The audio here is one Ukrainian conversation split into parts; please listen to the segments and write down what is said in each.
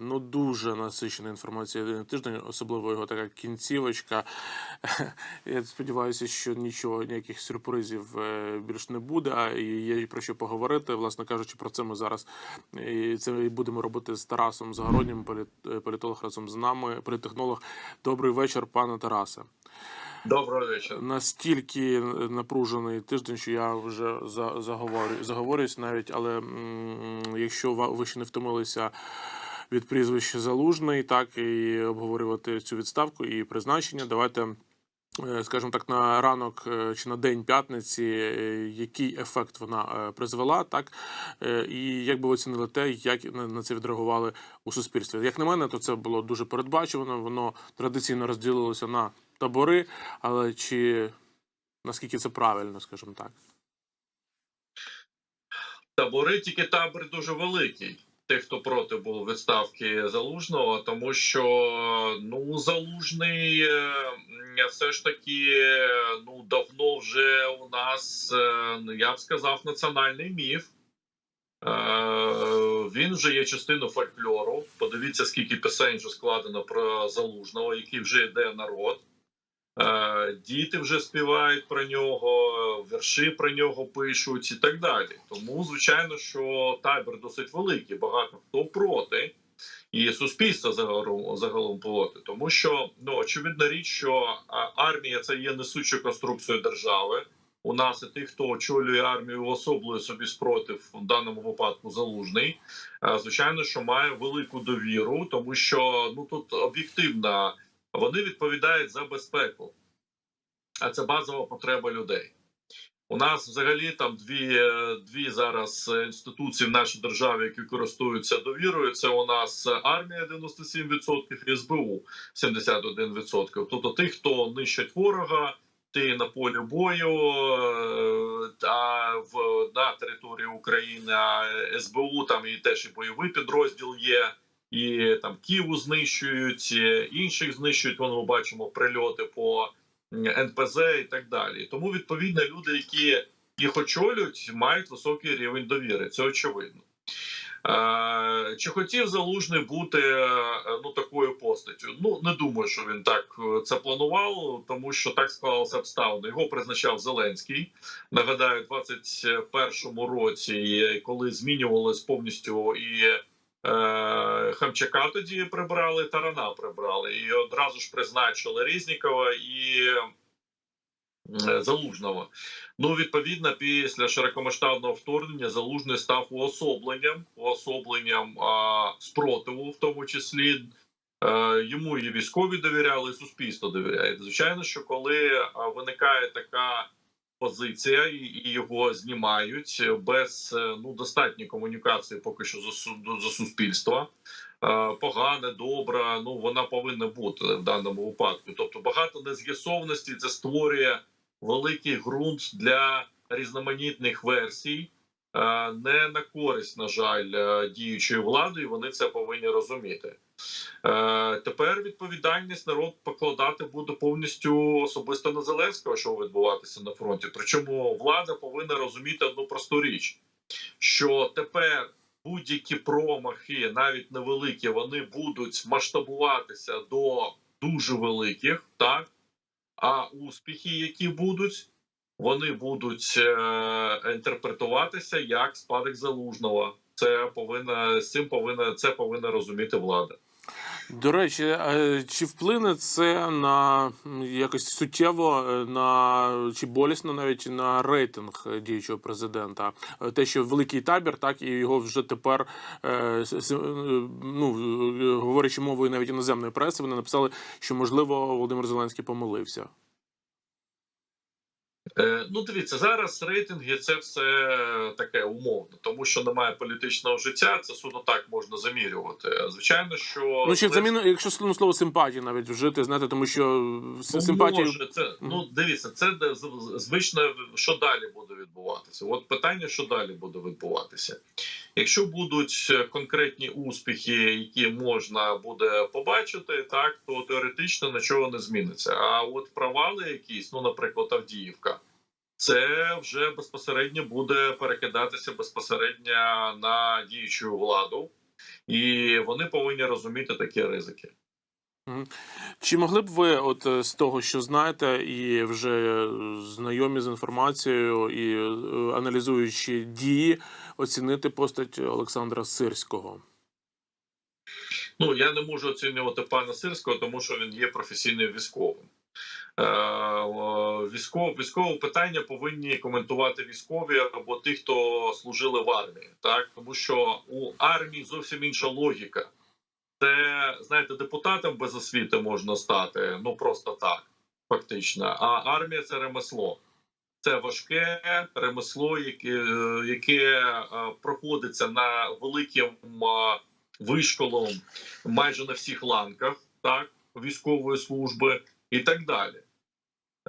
Ну, дуже насичена інформація тиждень, особливо його така кінцівочка. Я сподіваюся, що нічого, ніяких сюрпризів е, більш не буде. А є про що поговорити. Власне кажучи, про це ми зараз і це і будемо робити з Тарасом Загороднім, е, політолог разом з нами, політтехнолог. Добрий вечір, пане Тарасе. Доброго вечора. Настільки напружений тиждень, що я вже за- заговорю, заговорююсь навіть, але якщо ви ще не втомилися від прізвища Залужний, так і обговорювати цю відставку і призначення, давайте. е, Скажімо так, на ранок е, чи на день п'ятниці, е, який ефект вона призвела, так і як би оцінили те, як на це відреагували у суспільстві. Як на мене, то це було дуже передбачувано. Воно традиційно розділилося на табори, але чи наскільки це правильно, скажімо так? Табори тільки табор дуже великий. Тих, хто проти був відставки залужного, тому що ну залужний е, все ж таки ну давно вже у нас е, ну, я б сказав національний міф. Е, Він вже є частиною фольклору. Подивіться, скільки пісень вже складено про залужного, який вже йде народ. Е, Діти вже співають про нього, вірші про нього пишуть і так далі. Тому, звичайно, що табір досить великий, багато хто проти, і суспільство загалом, загалом проти. Тому що ну очевидна річ, що армія це є несучою конструкцією держави. У нас і тих, хто очолює армію, особливо собі спротив в даному випадку залужний. Е, Звичайно, що має велику довіру, тому що ну тут об'єктивна. Вони відповідають за безпеку, а це базова потреба людей. У нас взагалі там дві, е, дві зараз е, інституції в нашій державі, які користуються довірою. Це у нас армія 97% і СБУ 71%. Тобто тих, хто нищать ворога, ти на полі бою, е, а в на території України а СБУ там і теж і бойовий підрозділ є і там Києву знищують, інших знищують. Вон ми бачимо прильоти по НПЗ і так далі. Тому відповідно люди, які їх очолюють, мають високий рівень довіри. Це очевидно. Чи хотів залужний бути е, ну такою постаттю? Ну не думаю, що він так е, це планував, тому що так склалося обставини. Його призначав Зеленський. Нагадаю, в 21-му році, коли змінювалось повністю і Е, Хамчака тоді прибрали, Тарана прибрали і одразу ж призначили Резнікова і е, Залужного. Ну, відповідно, після широкомасштабного вторгнення Залужний став уособленням, уособленням а, спротиву, в тому числі. Е, Йому і військові довіряли, і суспільство довіряє. Звичайно, що коли виникає така позиція, і його знімають без е, ну достатньої комунікації, поки що за за суспільства. Е, Погане, добра, ну вона повинна бути в даному випадку. Тобто багато нез'ясованості це створює великий ґрунт для різноманітних версій, е, не на користь, на жаль, е, діючої влади, і вони це повинні розуміти. Е, Тепер відповідальність народ покладати буде повністю особисто на Зеленського, що відбуватися на фронті. Причому влада повинна розуміти одну просту річ: що тепер будь-які промахи, навіть невеликі, вони будуть масштабуватися до дуже великих, так а успіхи, які будуть, вони будуть е, інтерпретуватися як спадок залужного. Це повинна з цим повинна це повинна розуміти влада. До речі, е, чи вплине це на якось суттєво е, на чи болісно навіть на рейтинг е, діючого президента? Те, що великий табір, так і його вже тепер ну говорячи мовою навіть іноземної преси, вони написали, що можливо Володимир Зеленський помилився. Е, Ну, дивіться, зараз рейтинги це все таке умовно, тому що немає політичного життя. Це суто так можна замірювати. Звичайно, що Ну Зеленський- заміну, якщо ну, слово симпатії навіть вжити, знаєте, тому що с- симпатії може, це ну дивіться, це звично, що далі буде відбуватися. От питання, що далі буде відбуватися. Якщо будуть конкретні успіхи, які можна буде побачити, так то теоретично нічого не зміниться. А от провали якісь, ну наприклад, Авдіївка. Це вже безпосередньо буде перекидатися безпосередньо на діючу владу, і вони повинні розуміти такі ризики. Чи могли б ви, от е, з того, що знаєте, і вже знайомі з інформацією і е, аналізуючи дії, оцінити постать Олександра Сирського? Ну я не можу оцінювати пана Сирського, тому що він є професійним військовим. Е, о, військове питання повинні коментувати військові або ті, хто служили в армії, так тому що у армії зовсім інша логіка. Це знаєте, депутатом без освіти можна стати, ну просто так, фактично. А армія це ремесло. Це важке ремесло, яке, яке е, проходиться на великим е, вишколом майже на всіх ланках, так військової служби і так далі.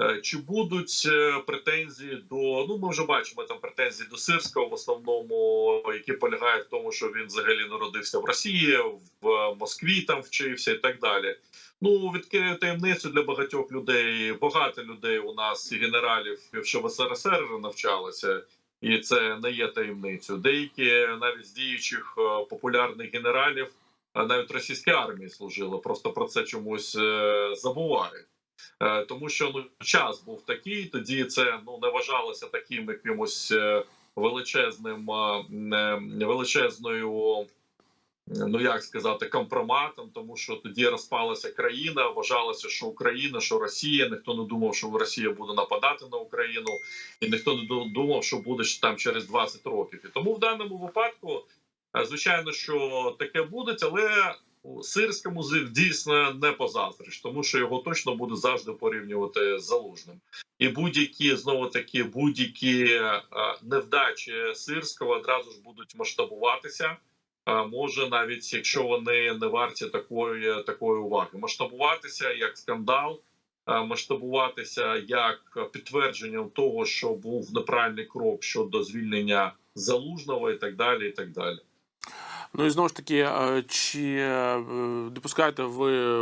Е, Чи будуть е, претензії до ну ми вже бачимо там претензії до Сирського, в основному, які полягають в тому, що він взагалі народився в Росії, в Москві там вчився і так далі. Ну відкрию таємницю для багатьох людей. Багато людей у нас і генералів, що в СРСР навчалися, і це не є таємницею. Деякі навіть з діючих е, популярних генералів навіть російській армії служили. Просто про це чомусь е, забувають. Е, Тому що ну час був такий, тоді це ну не вважалося таким якимось е, величезним е, величезною. Ну як сказати, компроматом, тому що тоді розпалася країна. Вважалося, що Україна, що Росія. Ніхто не думав, що Росія буде нападати на Україну, і ніхто не ду- думав, що буде там через 20 років. І тому в даному випадку, звичайно, що таке буде, але Сирському дійсно не позаздриш, тому що його точно буде завжди порівнювати з залужним. І будь-які знову таки будь-які е, невдачі Сирського одразу ж будуть масштабуватися. Може навіть якщо вони не варті такої такої уваги, масштабуватися як скандал, масштабуватися як підтвердженням того, що був неправильний крок щодо звільнення залужного, і так далі. І так далі. Ну і знову ж таки, е, чи е, допускаєте ви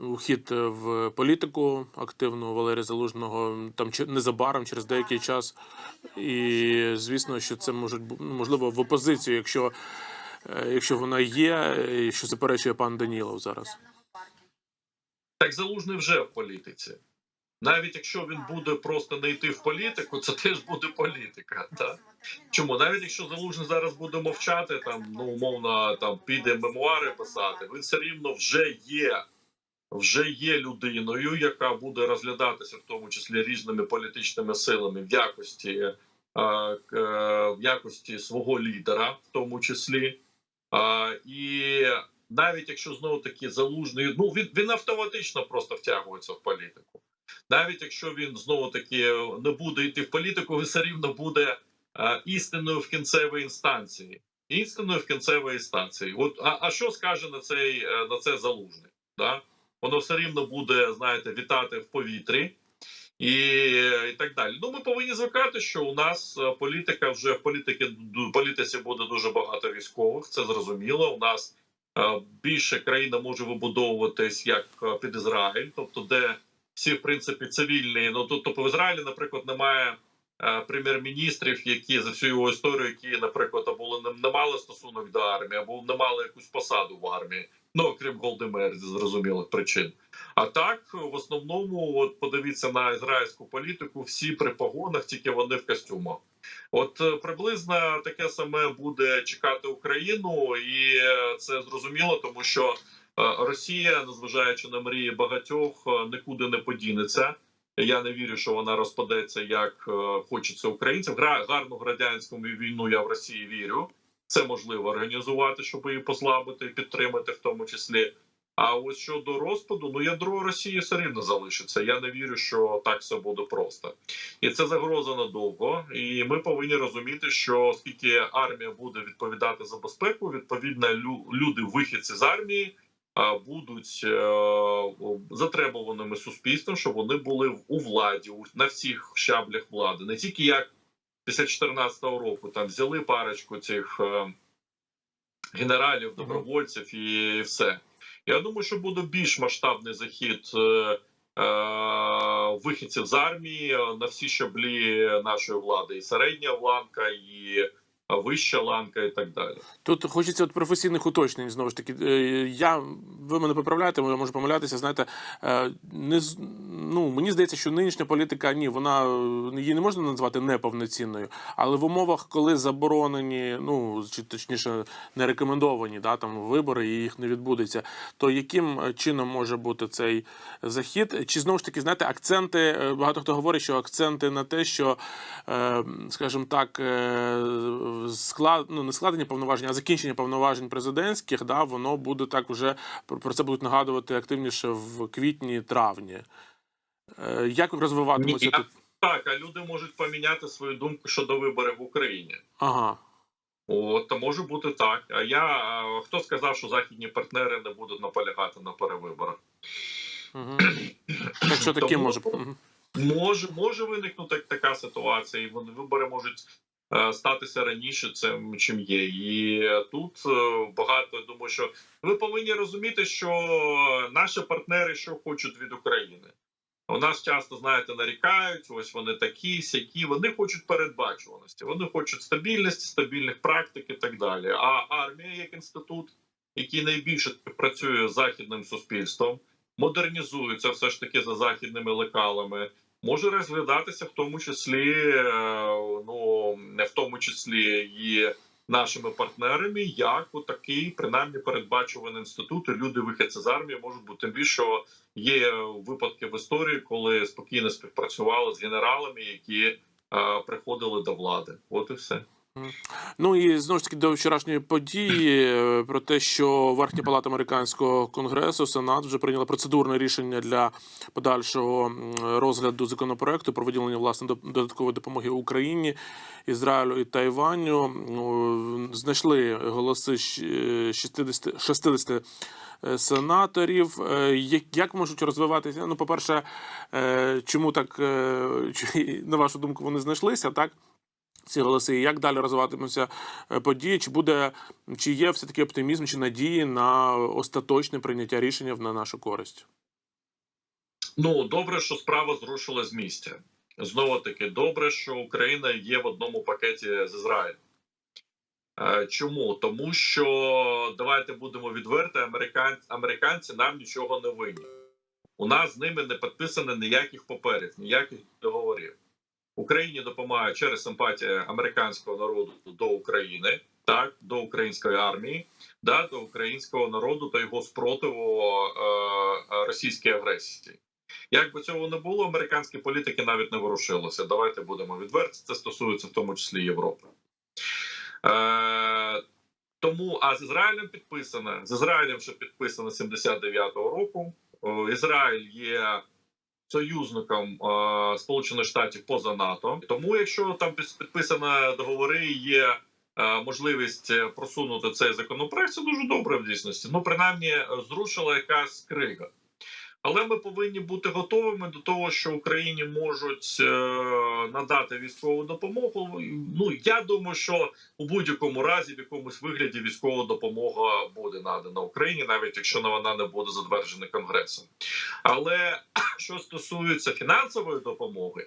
ухід в політику активну Валерія Залужного там незабаром через деякий час? І звісно, що це може ну, можливо в опозицію, якщо, е, якщо вона є, і що заперечує пан Данілов зараз. Так залужний вже в політиці. Навіть якщо він буде просто не йти в політику, це теж буде політика. Так? Чому навіть якщо залужний зараз буде мовчати, там ну умовно там піде мемуари писати, він все рівно вже є, вже є людиною, яка буде розглядатися в тому числі різними політичними силами в якості, е, е, в якості свого лідера, в тому числі. І навіть якщо знову таки залужний, ну він, він автоматично просто втягується в політику. Навіть якщо він знову таки не буде йти в політику, він все рівно буде е, істинною в кінцевій інстанції. Істинною в кінцевій інстанції. От а, а що скаже на цей е, на це залужний? Да? Воно все рівно буде, знаєте, вітати в повітрі. І, е, і так далі. Ну, ми повинні звикати, що у нас е, політика вже в політики політиці буде дуже багато військових. Це зрозуміло. У нас е, більше країна може вибудовуватись як е, під Ізраїль, тобто де всі в принципі цивільні. Ну тут тобто в Ізраїлі, наприклад, немає е, прем'єр-міністрів, які за всю його історію, які, наприклад, або не, не мали стосунок до армії, або не мали якусь посаду в армії. Ну окрім Голдемер, зі зрозумілих причин. А так, в основному, от подивіться на ізраїльську політику, всі при погонах, тільки вони в костюмах. От е, приблизно таке саме буде чекати Україну, і е, це зрозуміло, тому що е, Росія, незважаючи на мрії багатьох, нікуди не подінеться. Я не вірю, що вона розпадеться як хочеться українцям. Гарну громадянську війну я в Росії вірю. Це можливо організувати, щоб її послабити і підтримати, в тому числі. А ось щодо розпаду, ну ядро Росії все рівно залишиться. Я не вірю, що так все буде просто, і це загроза надовго. І ми повинні розуміти, що оскільки армія буде відповідати за безпеку, відповідно, лю- люди, вихідці з армії, будуть е, затребуваними суспільством, щоб вони були в- у владі на всіх щаблях влади, не тільки як після 2014 року там взяли парочку цих е, генералів, добровольців і все. Я думаю, що буде більш масштабний захід е, е, вихідців з армії е, на всі щаблі нашої влади, і середня ланка, і вища ланка і так далі. Тут хочеться от професійних уточнень. Знову ж таки, Е, я ви мене поправляєте, я можу помилятися. Знаєте, е, не ну мені здається, що нинішня політика ні, вона е, її не можна назвати неповноцінною, але в умовах, коли заборонені, ну чи точніше не рекомендовані, да там вибори, і їх не відбудеться. То яким чином може бути цей захід? Чи знову ж таки знаєте, акценти? Багато хто говорить, що акценти на те, що, скажімо так, склад, ну не складення повноважень, а закінчення повноважень президентських, да, воно буде так уже про це будуть нагадувати активніше в квітні-травні. Е, Як розвиватиметься тут? Так, а люди можуть поміняти свою думку щодо виборів в Україні. Ага. От то може бути так. А я хто сказав, що західні партнери не будуть наполягати на перевиборах? Угу. Так що таке може. Може, може виникнути така ситуація, і вони вибори можуть статися раніше, цим чим є. І е, тут е, багато я думаю, що ви повинні розуміти, що наші партнери що хочуть від України. У нас часто знаєте нарікають. Ось вони такі, сякі. Вони хочуть передбачуваності. Вони хочуть стабільності, стабільних практик і так далі. А армія як інститут, який найбільше працює з західним суспільством, модернізується все ж таки за західними лекалами може розглядатися в тому числі, е, ну в тому числі і нашими партнерами, як отакий принаймні передбачуваний інститут. І люди вихідці з армії можуть бути тим більше, є випадки в історії, коли спокійно співпрацювали з генералами, які е, приходили до влади. От і все. Ну і знову ж таки до вчорашньої події е, про те, що Верхня палата американського конгресу Сенат вже прийняла процедурне рішення для подальшого розгляду законопроекту про виділення власне додаткової допомоги Україні, Ізраїлю і Тайваню. Ну, Знайшли голоси 60, 60 е, сенаторів. Е, Як, як можуть розвиватися? Ну, по-перше, е, чому так на вашу думку вони знайшлися, так? Ці голоси, як далі розвиватимуться е, події? Чи буде чи є все таки оптимізм чи надії на остаточне прийняття рішення на нашу користь? Ну добре, що справа зрушила з місця. Знову таки, добре, що Україна є в одному пакеті з Ізраїлем. Е, Чому? Тому що давайте будемо відверті, американці, американці нам нічого не винні. У нас з ними не підписано ніяких паперів, ніяких договорів. Україні допомагає через симпатію американського народу до України, так до української армії, да, до українського народу та його спротиву е, е, російській агресії. Як би цього не було, американські політики навіть не ворушилися. Давайте будемо відверті. Це стосується в тому числі Європи. Е, тому, а з Ізраїлем підписано. З Ізраїлем ще підписано 79-го року. Ізраїль є союзником е, Сполучених Штатів поза НАТО. Тому, якщо там підписані договори, є е, можливість просунути цей законопроект, це дуже добре в дійсності. Ну, принаймні, е, зрушила якась крига. Але ми повинні бути готовими до того, що Україні можуть е, надати військову допомогу. Ну я думаю, що у будь-якому разі в якомусь вигляді військова допомога буде надана Україні, навіть якщо вона не буде затверджена конгресом. Але що стосується фінансової допомоги,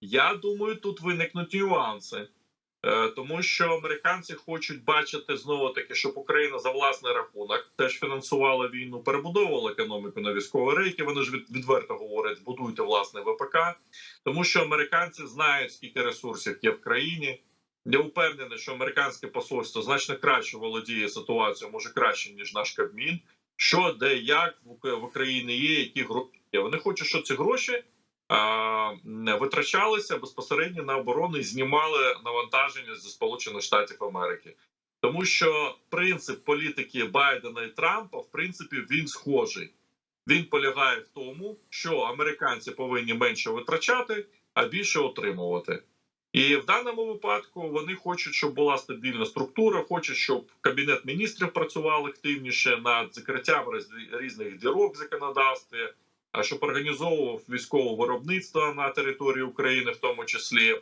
я думаю, тут виникнуть нюанси. Е, Тому що американці хочуть бачити знову таки, щоб Україна за власний рахунок теж фінансувала війну, перебудовувала економіку на військові рейки. Вони ж відверто говорять, будуйте власне ВПК, тому що американці знають, скільки ресурсів є в країні. Я впевнений, що американське посольство значно краще володіє ситуацією, може краще ніж наш Кабмін. Що де як в Україні є, які гроші. Вони хочуть, щоб ці гроші витрачалися безпосередньо на оборону і знімали навантаження зі Сполучених Штатів Америки. Тому що принцип політики Байдена і Трампа, в принципі, він схожий. Він полягає в тому, що американці повинні менше витрачати, а більше отримувати. І в даному випадку вони хочуть, щоб була стабільна структура, хочуть, щоб кабінет міністрів працював активніше над закриттям різних дірок в законодавстві, щоб організовував військове виробництво на території України, в тому числі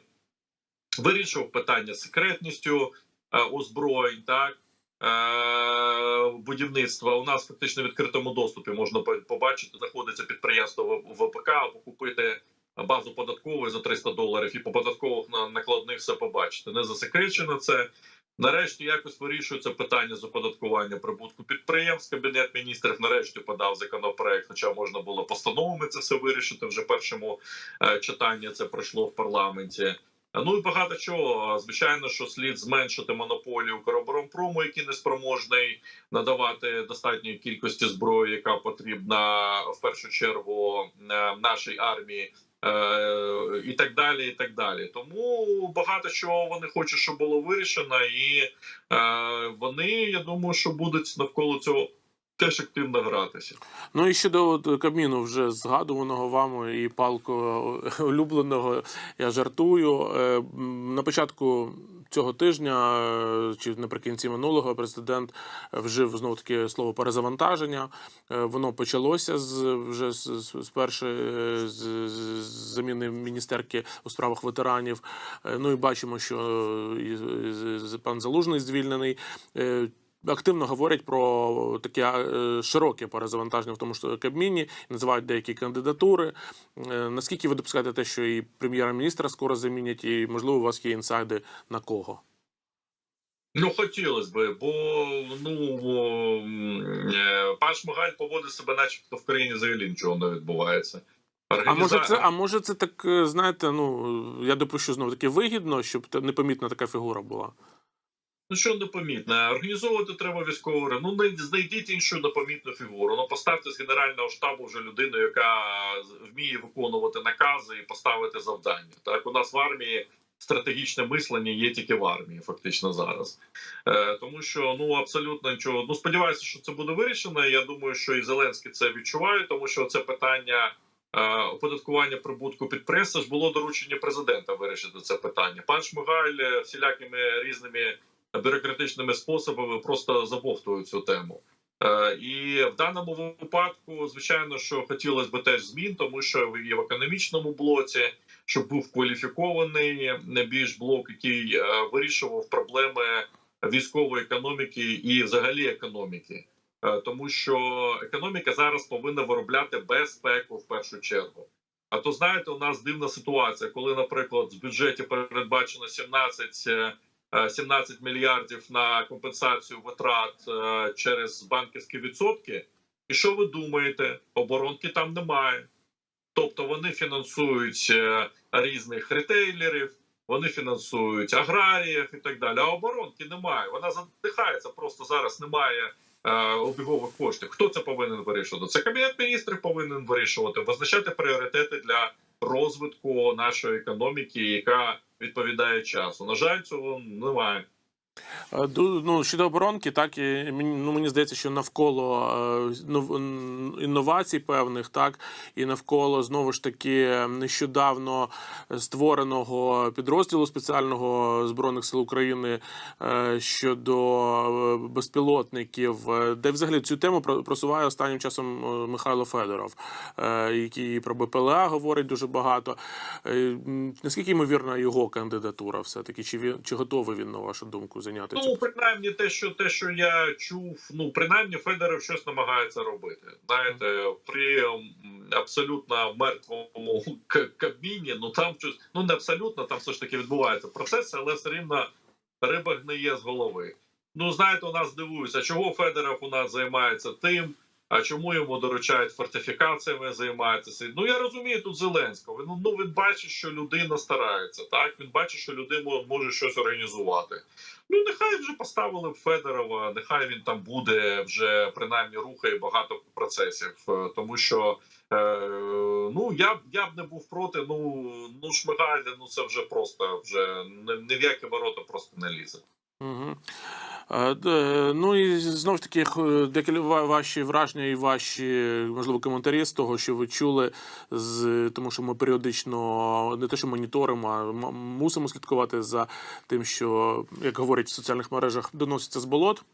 вирішив питання секретністю е, озброєнь, так е, будівництва. У нас фактично в відкритому доступі можна побачити, знаходиться підприємство ВПК або купити базу податкової за 300 доларів і по податкових на- накладних все побачите. Не засекречено це. Нарешті якось вирішується питання з оподаткування прибутку підприємств. Кабінет міністрів нарешті подав законопроект, хоча можна було постановами це все вирішити вже першому е, читанні. Це пройшло в парламенті. Ну і багато чого. Звичайно, що слід зменшити монополію Укроборонпрому, який не спроможний надавати достатньої кількості зброї, яка потрібна в першу чергу е, нашій армії. Е, І так далі, і так далі. Тому багато чого вони хочуть, щоб було вирішено, і е, вони, я думаю, що будуть навколо цього теж активно гратися. Ну і щодо от Кабміну, вже згадуваного вами і палко улюбленого, я жартую. Е, На початку цього тижня е, чи наприкінці минулого президент вжив знову таки слово перезавантаження. Е, Воно почалося з вже з, з, першої з, з заміни міністерки у справах ветеранів. Ну і бачимо, що і з- з- пан Залужний звільнений. Активно говорять про таке широке перезавантаження в тому ж Кабміні, називають деякі кандидатури. Е, Наскільки ви допускаєте те, що і прем'єра-міністра скоро замінять, і можливо у вас є інсайди на кого? Ну, хотілося би, бо ну е, пан Шмигаль поводить себе, начебто в країні взагалі нічого не відбувається. А може це, а може це так, е, знаєте, ну я допущу знову таки вигідно, щоб непомітна така фігура була. Ну що непомітне? Організовувати треба військову Ну не знайдіть іншу непомітну фігуру. Ну поставте з генерального штабу вже людину, яка вміє виконувати накази і поставити завдання. Так у нас в армії стратегічне мислення є тільки в армії, фактично зараз. Е, тому що ну абсолютно нічого. Ну сподіваюся, що це буде вирішено. Я думаю, що і Зеленський це відчуває, тому що це питання. е, Оподаткування прибутку підприємства ж було доручення президента вирішити це питання. Пан Шмигаль е, всілякими різними бюрократичними способами просто забовтують цю тему. Е, І в даному випадку, звичайно, що хотілося б теж змін, тому що і в економічному блоці, щоб був кваліфікований не більш блок, який е, вирішував проблеми військової економіки і взагалі економіки. Е, Тому що економіка зараз повинна виробляти безпеку в першу чергу. А то знаєте, у нас дивна ситуація, коли, наприклад, в бюджеті передбачено 17 е, е, 17 мільярдів на компенсацію витрат е, через банківські відсотки. І що ви думаєте? Оборонки там немає. Тобто вони фінансують е, різних ретейлерів, вони фінансують аграріїв і так далі. А оборонки немає. Вона задихається, просто зараз немає е, обігових коштів. Хто це повинен вирішувати? Це кабінет міністрів повинен вирішувати, визначати пріоритети для розвитку нашої економіки, яка відповідає часу. На жаль, цього немає. Е, Ну, щодо оборонки, так і ну мені здається, що навколо е, інновацій певних, так і навколо знову ж таки нещодавно створеного підрозділу спеціального збройних сил України е, щодо безпілотників, де взагалі цю тему просуває останнім часом Михайло Федоров, який про БПЛА говорить дуже багато. Наскільки ймовірна його кандидатура, все таки, чи він чи готовий він на вашу думку зайняти Ну, принаймні, те, що те, що я чув, ну принаймні Федоров щось намагається робити. Знаєте, при абсолютно мертвому кабіні, кабміні, ну там щось, ну не абсолютно, там все ж таки відбуваються процеси, але все рівно риба гниє з голови. Ну, знаєте, у нас дивуються, чого Федоров у нас займається тим, а чому йому доручають фортифікаціями займатися? Ну я розумію тут Зеленського. Ну, ну він бачить, що людина старається. Так він бачить, що людина може щось організувати. Ну нехай вже поставили Федорова, нехай він там буде вже принаймні рухає багато процесів, е, тому що. Е, ну я б я б не був проти. Ну ну шмигаль, ну це вже просто вже ні в які ворота просто не лізе. Угу. Ну і знову ж таки, ваші враження і ваші, можливо, коментарі з того, що ви чули, з тому, що ми періодично не те, що моніторимо, а мусимо слідкувати за тим, що, як говорять в соціальних мережах, доноситься з болот.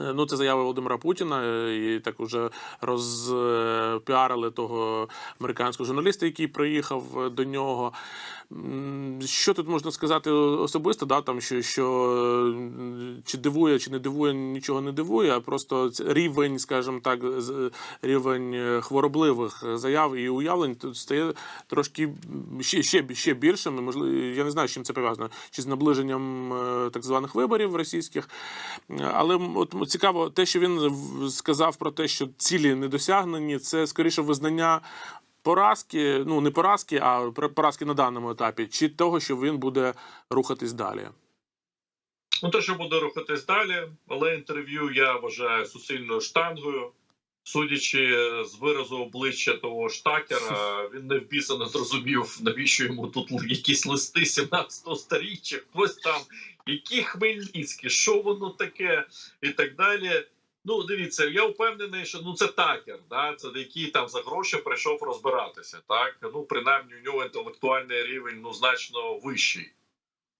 Е, Ну, це заява Володимира Путіна, і так уже розпіарили того американського журналіста, який приїхав до нього. Що тут можна сказати особисто, да, там, що, що чи дивує, чи не дивує, нічого не дивує, а просто рівень, скажімо так, рівень е, хворобливих заяв і уявлень тут стає трошки ще, ще, ще більшим. Можливо, я не знаю, з чим це пов'язано, чи з наближенням е, так званих виборів російських. Але от цікаво, те, що він сказав про те, що цілі не досягнені, це скоріше визнання поразки, ну не поразки, а поразки на даному етапі, чи того, що він буде рухатись далі. Ну, те, що буде рухатись далі, але інтерв'ю я вважаю суцільною штангою. Судячи з виразу обличчя того штакера, він не в біса не зрозумів, навіщо йому тут якісь листи 17-го сторіччя, хтось там, які хмельницькі, що воно таке, і так далі. Ну, дивіться, я впевнений, що ну це такер, да, це який там за гроші прийшов розбиратися. Так, ну принаймні у нього інтелектуальний рівень ну значно вищий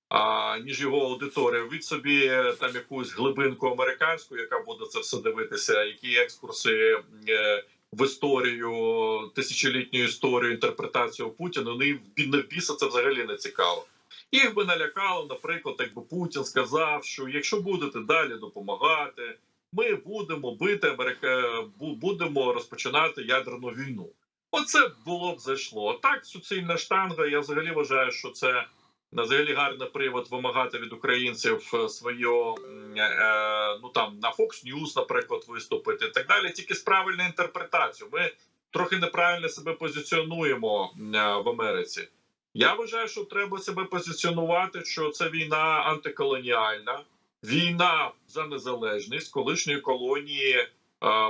а, ніж його аудиторія. Від собі там якусь глибинку американську, яка буде це все дивитися, які екскурси е, в історію, тисячолітню історію, інтерпретацію Путіна. Ну і не біса це взагалі не цікаво. Їх би налякало, наприклад, якби Путін сказав, що якщо будете далі допомагати, ми будемо бити Америка, будемо розпочинати ядерну війну. Оце було б зайшло. Так, суцільна штанга. Я взагалі вважаю, що це взагалі гарний привод вимагати від українців е, своє е, ну там на Fox News, наприклад, виступити і так далі. Тільки з правильною інтерпретацією. Ми трохи неправильно себе позиціонуємо е, в Америці. Я вважаю, що треба себе позиціонувати, що це війна антиколоніальна, війна за незалежність колишньої колонії е,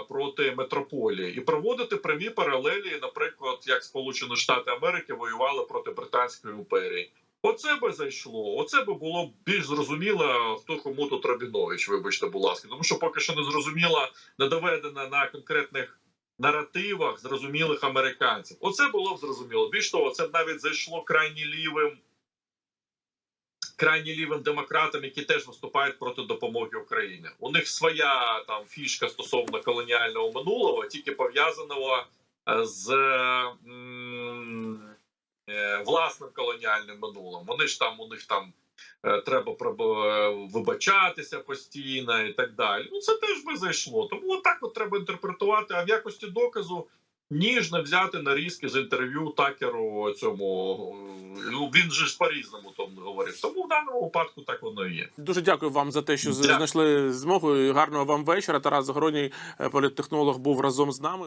проти метрополії, і проводити прямі паралелі, наприклад, як Сполучені Штати Америки воювали проти Британської імперії. Оце би зайшло. Оце би було більш зрозуміло, хто кому тут Рабінович, вибачте, будь ласка. Тому що поки що не зрозуміло, не доведено на конкретних наративах зрозумілих американців. Оце було б зрозуміло. Більш того, це навіть зайшло крайні лівим. Крайні лівим демократам, які теж виступають проти допомоги Україні. У них своя там фішка стосовно колоніального минулого, тільки пов'язаного е, з е, власним колоніальним минулим. Вони ж там у них там е, треба вибачатися постійно і так далі. Ну це теж би зайшло. Тому отак от треба інтерпретувати. А в якості доказу ніжно взяти нарізки з інтерв'ю такеру цьому. Ну він же ж по-різному тому говорив. Тому в даному випадку так воно і є. Дуже дякую вам за те, що Дякую. знайшли змогу. І Гарного вам вечора. Тарас Загородній, е, політтехнолог, був разом з нами.